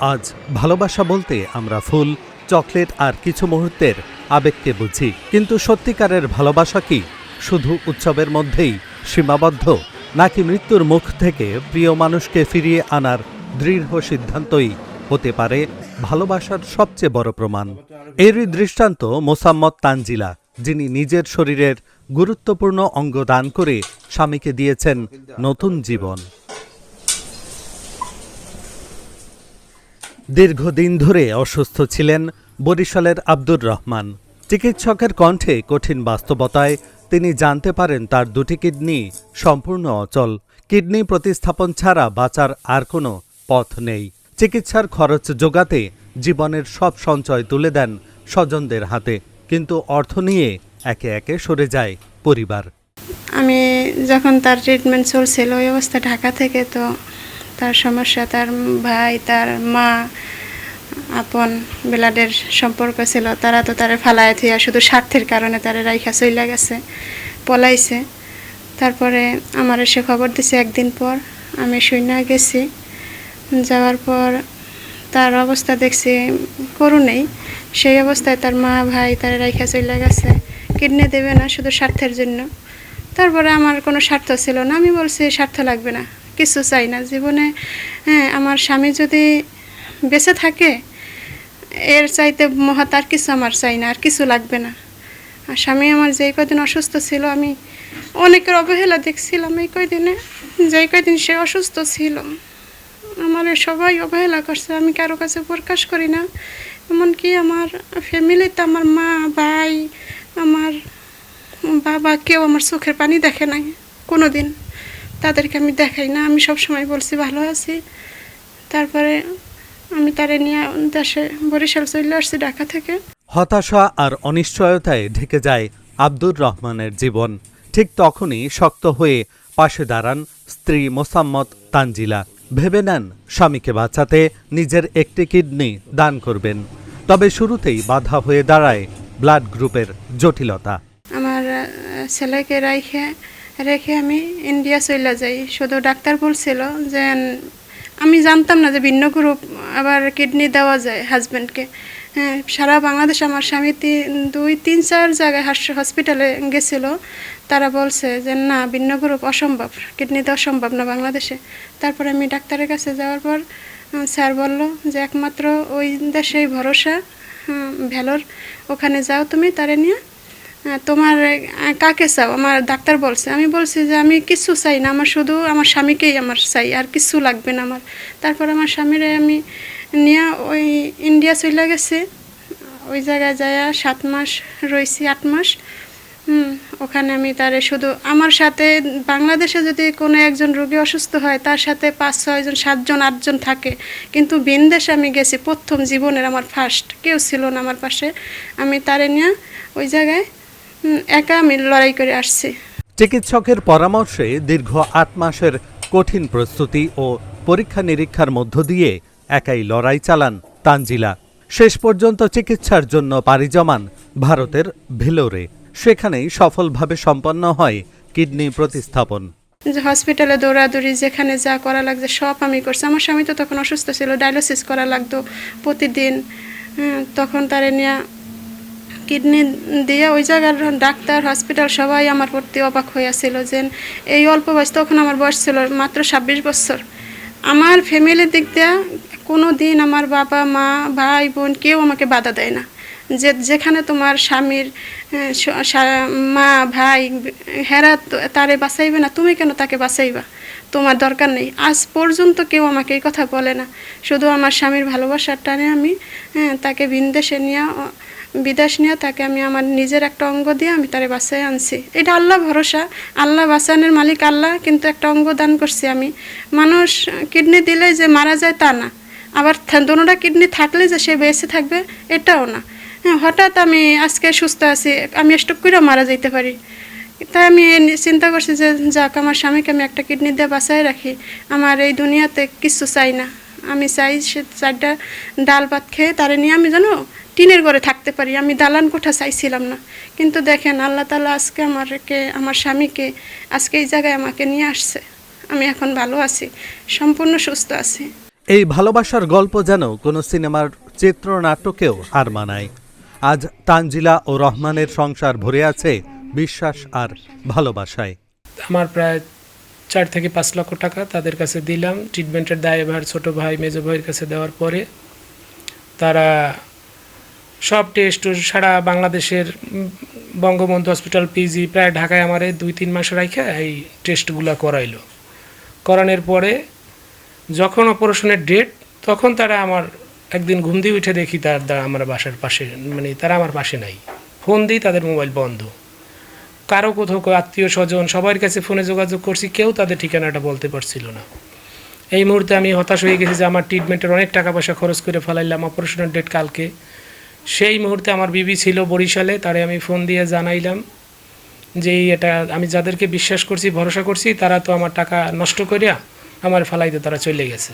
আজ ভালোবাসা বলতে আমরা ফুল, চকলেট আর কিছু মুহূর্তের আবেগকে বুঝি। কিন্তু সত্যিকারের ভালোবাসা কি? শুধু উৎসবের মধ্যেই সীমাবদ্ধ, নাকি মৃত্যুর মুখ থেকে প্রিয় মানুষকে ফিরিয়ে আনার দৃঢ় সিদ্ধান্তই হতে পারে ভালোবাসার সবচেয়ে বড় প্রমাণ? এরই দৃষ্টান্ত মোসাম্মদ তানজিলা, যিনি নিজের শরীরের গুরুত্বপূর্ণ অঙ্গ দান করে স্বামীকে দিয়েছেন নতুন জীবন। দীর্ঘদিন ধরে অসুস্থ ছিলেন বরিশালের আব্দুর রহমান। চিকিৎসকের কণ্ঠে কঠিন বাস্তবতায় তিনি জানতে পারেন তার দুটি কিডনি সম্পূর্ণ অচল। কিডনি প্রতিস্থাপন ছাড়া বাঁচার আর কোনো পথ নেই। চিকিৎসার খরচ যোগাতে জীবনের সব সঞ্চয় তুলে দেন স্বজনদের হাতে, কিন্তু অর্থ নিয়ে একে একে সরে যায় পরিবার। আমি যখন তার ট্রিটমেন্ট চলছিল, ওই অবস্থা ঢাকা থেকে, তো তার সমস্যা, তার ভাই, তার মা, আপন বেলাডের সম্পর্ক ছিল, তারা তো তারা ফালায় থইয়া শুধু স্বার্থের কারণে তারা রাইখা চইলা গেছে, পলাইছে। তারপরে আমার এসে খবর দিছে একদিন পর, আমি শুনে গেছি। যাওয়ার পর তার অবস্থা দেখছি করুণেই সেই অবস্থায় তার মা, ভাই তার রাইখা চইলা গেছে। কিডনি দেবে না শুধু স্বার্থের জন্য। তারপরে আমার কোনো স্বার্থ ছিল না। আমি বলছি, স্বার্থ লাগবে না। কিছু চাই না। জীবনে হ্যাঁ আমার স্বামী যদি বেঁচে থাকে, এর চাইতে মহৎ আর কিছু আমার চাই না, আর কিছু লাগবে না। আর স্বামী আমার যেই কদিন অসুস্থ ছিল, আমি অনেকের অবহেলা দেখছিলাম এই কয়দিনে, যেই কয়দিন সে অসুস্থ ছিল। আমার সবাই অবহেলা করছে, আমি কারও কাছে প্রকাশ করি না। এমনকি আমার ফ্যামিলিতে আমার মা, ভাই, আমার বাবা কেউ আমার চোখের পানি দেখে নাই কোনো দিন তাদেরকে আমি দেখাই না আমি সব সময় বলছি ভালো আছি। তারপরে আমি তারে নিয়ে দেশে বরিশাল চলে আসছি ঢাকা থেকে। হতাশা আর অনিশ্চয়তায় ঢেকে যায় আব্দুর রহমানের জীবন। ঠিক তখনই শক্ত হয়ে পাশে দাঁড়ান স্ত্রী মোসাম্মদ তানজিলা। ভেবে নেন স্বামীকে বাঁচাতে নিজের একটি কিডনি দান করবেন। তবে শুরুতেই বাধা হয়ে দাঁড়ায় ব্লাড গ্রুপের জটিলতা। আমার ছেলেকে রেখে রেখে আমি ইন্ডিয়া চলে যাই। শুধু ডাক্তার বলছিল যে, আমি জানতাম না যে ভিন্ন গ্রুপ আবার কিডনি দেওয়া যায় হাজব্যান্ডকে হ্যাঁ সারা বাংলাদেশ আমার স্বামী তি- দুই, তিন, চার জায়গায় হাস- হসপিটালে গেছিল। তারা বলছে যে, না, ভিন্ন গ্রুপ অসম্ভব কিডনি দেওয়া সম্ভব না বাংলাদেশে। তারপরে আমি ডাক্তারের কাছে যাওয়ার পর স্যার বলল যে, একমাত্র ওই দেশেই ভরসা ভ্যালোর। ওখানে যাও তুমি, তারে নিয়ে। তোমার কাকে চাও? আমার ডাক্তার বলছে। আমি বলছি যে আমি কিছু চাই না, আমার শুধু আমার স্বামীকেই আমার চাই, আর কিছু লাগবে না আমার। তারপর আমার স্বামীরে আমি নিয়ে ওই ইন্ডিয়া চলে গেছি। ওই জায়গায় যায় সাত মাস রয়েছি আট মাস। ওখানে আমি তারে শুধু আমার সাথে, বাংলাদেশে যদি কোনো একজন রোগী অসুস্থ হয়, তার সাথে পাঁচ ছয়জন সাতজন আটজন থাকে। কিন্তু বিনদেশে আমি গেছি, প্রথম জীবনের আমার ফার্স্ট কেউ ছিল না আমার পাশে। আমি তারে নিয়ে ওই জায়গায় একা আমি লড়াই করে আসছি। চিকিৎসকের পরামর্শে দীর্ঘ আট মাসের কঠিন প্রস্তুতি ও পরীক্ষা নিরীক্ষার মধ্য দিয়ে একাই লড়াই চালান তানজিলা। শেষ পর্যন্ত চিকিৎসার জন্য পাড়ি জমান ভারতের ভেলোরে। সেখানেই সফলভাবে সম্পন্ন হয় কিডনি প্রতিস্থাপন। যে হসপিটালে দৌড়াদৌড়ি যেখানে যা করা লাগছে সব আমি করছি। আমার স্বামী তো তখন অসুস্থ ছিল ডায়ালিসিস করা লাগতো প্রতিদিন। তখন তারে নিয়ে কিডনি দিয়ে ওই জায়গার ডাক্তার হসপিটাল সবাই আমার প্রতি অবাক হইয়াছিল যে এই অল্প বয়স তখন আমার বয়স ছিল মাত্র ছাব্বিশ বছর। আমার ফ্যামিলির দিক দিয়ে কোনো দিন আমার বাবা মা ভাই বোন কেউ আমাকে বাধা দেয় না। যে যেখানে তোমার স্বামীর মা ভাই হেরা তারে বাঁচাইবে না তুমি কেন তাকে বাঁচাইবা? তোমার দরকার নেই। আজ পর্যন্ত কেউ আমাকে এই কথা বলে না। শুধু আমার স্বামীর ভালোবাসার টানে আমি তাকে ভিনদেশে নিয়ে আহ, বিদেশ নিয়ে তাকে আমি আমার নিজের একটা অঙ্গ দিয়ে আমি তারে বাঁচাই আনছি। এটা আল্লাহ ভরসা। আল্লাহ বাঁচানোর মালিক আল্লাহ, কিন্তু একটা অঙ্গ দান করছি আমি। মানুষ কিডনি দিলে যে মারা যায় তা না। আবার দোনোটা কিডনি থাকলে যে সে বেঁচে থাকবে, এটাও না। হ্যাঁ হঠাৎ আমি আজকে সুস্থ আছি, আমি স্টক করেও মারা যাইতে পারি। তাই আমি চিন্তা করছি যে যাক, আমার স্বামীকে আমি একটা কিডনি দিয়ে বাঁচাই রাখি। আমার এই দুনিয়াতে কিছু চাই না। আমি চাই সে চারটা ডাল ভাত খেয়ে তারে নিয়ে আমি জানো টিনের ঘরে থাকতে পারি আমি দালান কোঠা চাইছিলাম না। কিন্তু দেখেন আল্লাহ তালা আজকে আমারকে আমার স্বামীকে আজকে এই জায়গায় আমাকে নিয়ে আসছে। আমি এখন ভালো আছি সম্পূর্ণ সুস্থ আছি। এই ভালোবাসার গল্প যেন কোনো সিনেমার চিত্রনাট্যকেও হার মানায়। আজ তানজিলা ও রহমানের সংসার ভরে আছে বিশ্বাস আর ভালোবাসায়। আমার প্রায় চার থেকে পাঁচ লক্ষ টাকা তাদের কাছে দিলাম। ট্রিটমেন্টের দায়ভার ছোট ভাই মেজো ভাইয়ের কাছে দেওয়ার পরে তারা সব টেস্ট সারা বাংলাদেশের বঙ্গবন্ধু হসপিটাল পিজি প্রায় ঢাকায় আমারে দুই, তিন মাস রাখে এই টেস্টগুলো করাইলো। করানোর পরে যখন অপারেশনের ডেট তখন তারা আমার একদিন ঘুম দিয়ে উঠে দেখি তার দ্বারা আমার বাসার পাশে মানে তারা আমার পাশে নাই। ফোন দিই তাদের মোবাইল বন্ধ। কারও কোথাও আত্মীয় স্বজন সবার কাছে ফোনে যোগাযোগ করছি, কেউ তাদের ঠিকানাটা বলতে পারছিল না। এই মুহূর্তে আমি হতাশ হয়ে গেছি যে আমার ট্রিটমেন্টের অনেক টাকা পয়সা খরচ করে ফেলাইলাম অপারেশনের ডেট কালকে। সেই মুহূর্তে আমার বিবি ছিল বরিশালে, তারে আমি ফোন দিয়ে জানাইলাম যে এটা আমি যাদেরকে বিশ্বাস করছি, ভরসা করছি, তারা তো আমার টাকা নষ্ট করিয়া আমার ফালাইতে তারা চলে গেছে।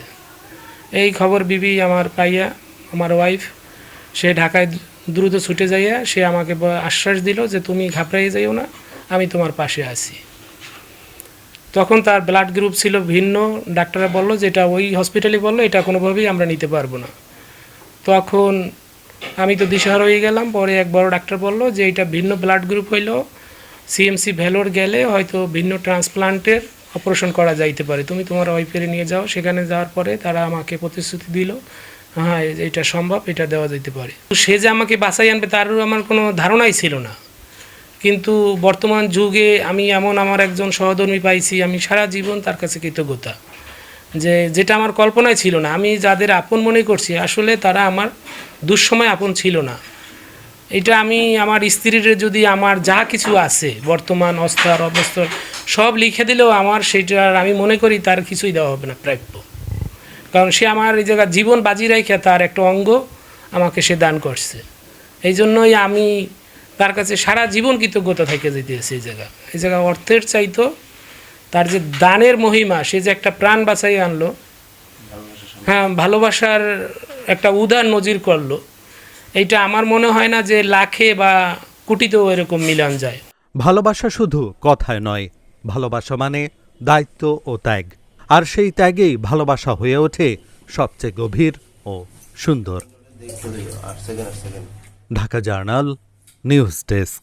এই খবর বিবি আমার পাইয়া, আমার ওয়াইফ সে ঢাকায় দ্রুত ছুটে যাইয়া সে আমাকে আশ্বাস দিল যে তুমি ঘাবড়াইয়ে যাইও না, আমি তোমার পাশে আছি। তখন তার ব্লাড গ্রুপ ছিল ভিন্ন, ডাক্তাররা বলল যেটা ওই হসপিটালে বলল, এটা কোনোভাবেই আমরা নিতে পারব না। তখন আমি তো দিশাহারা হয়ে গেলাম, পরে এক বড় ডাক্তার বলল যে এটা ভিন্ন ব্লাড গ্রুপ হইল সিএমসি ভ্যালোর গেলে হয়তো ভিন্ন ট্রান্সপ্লান্টের অপারেশন করা যাইতে পারে। তুমি তোমার ওয়াইফের নিয়ে যাও, সেখানে যাওয়ার পরে তারা আমাকে প্রতিশ্রুতি দিল হ্যাঁ এটা সম্ভব, এটা দেওয়া যেতে পারে। তো সে যে আমাকে বাঁচাই আনবে তারও আমার কোনো ধারণাই ছিল না। কিন্তু বর্তমান যুগে আমি এমন আমার একজন সহধর্মী পাইছি, আমি সারা জীবন তার কাছে কৃতজ্ঞতা। যে যেটা আমার কল্পনায় ছিল না, আমি যাদের আপন মনে করছি, আসলে তারা আমার দুঃসময় আপন ছিল না। এটা আমি আমার স্ত্রীর যদি আমার যা কিছু আছে, বর্তমান অস্তার অবস্থার সব লিখে দিলেও আমার সেটার আমি মনে করি তার কিছুই দেওয়া হবে না, প্রাপ্য। কারণ সে আমার এই জায়গায় জীবন বাজি রেখে তার একটা অঙ্গ আমাকে সে দান করছে। এই জন্যই আমি তার কাছে সারা জীবন কৃতজ্ঞতা থেকে যেতেছি এই জায়গা। এই জায়গা অর্থের চাইতো তার যে দানের মহিমা সে যে একটা প্রাণ বাঁচাই আনলো হ্যাঁ ভালোবাসার একটা উদার নজির করল এইটা আমার মনে হয় না যে লাখে বা কোটিতেও এরকম মিলান যায়। ভালোবাসা শুধু কথায় নয় ভালোবাসা মানে দায়িত্ব ও ত্যাগ আর সেই ত্যাগেই ভালোবাসা হয়ে ওঠে সবচেয়ে গভীর ও সুন্দর। Dhaka Journal News Desk.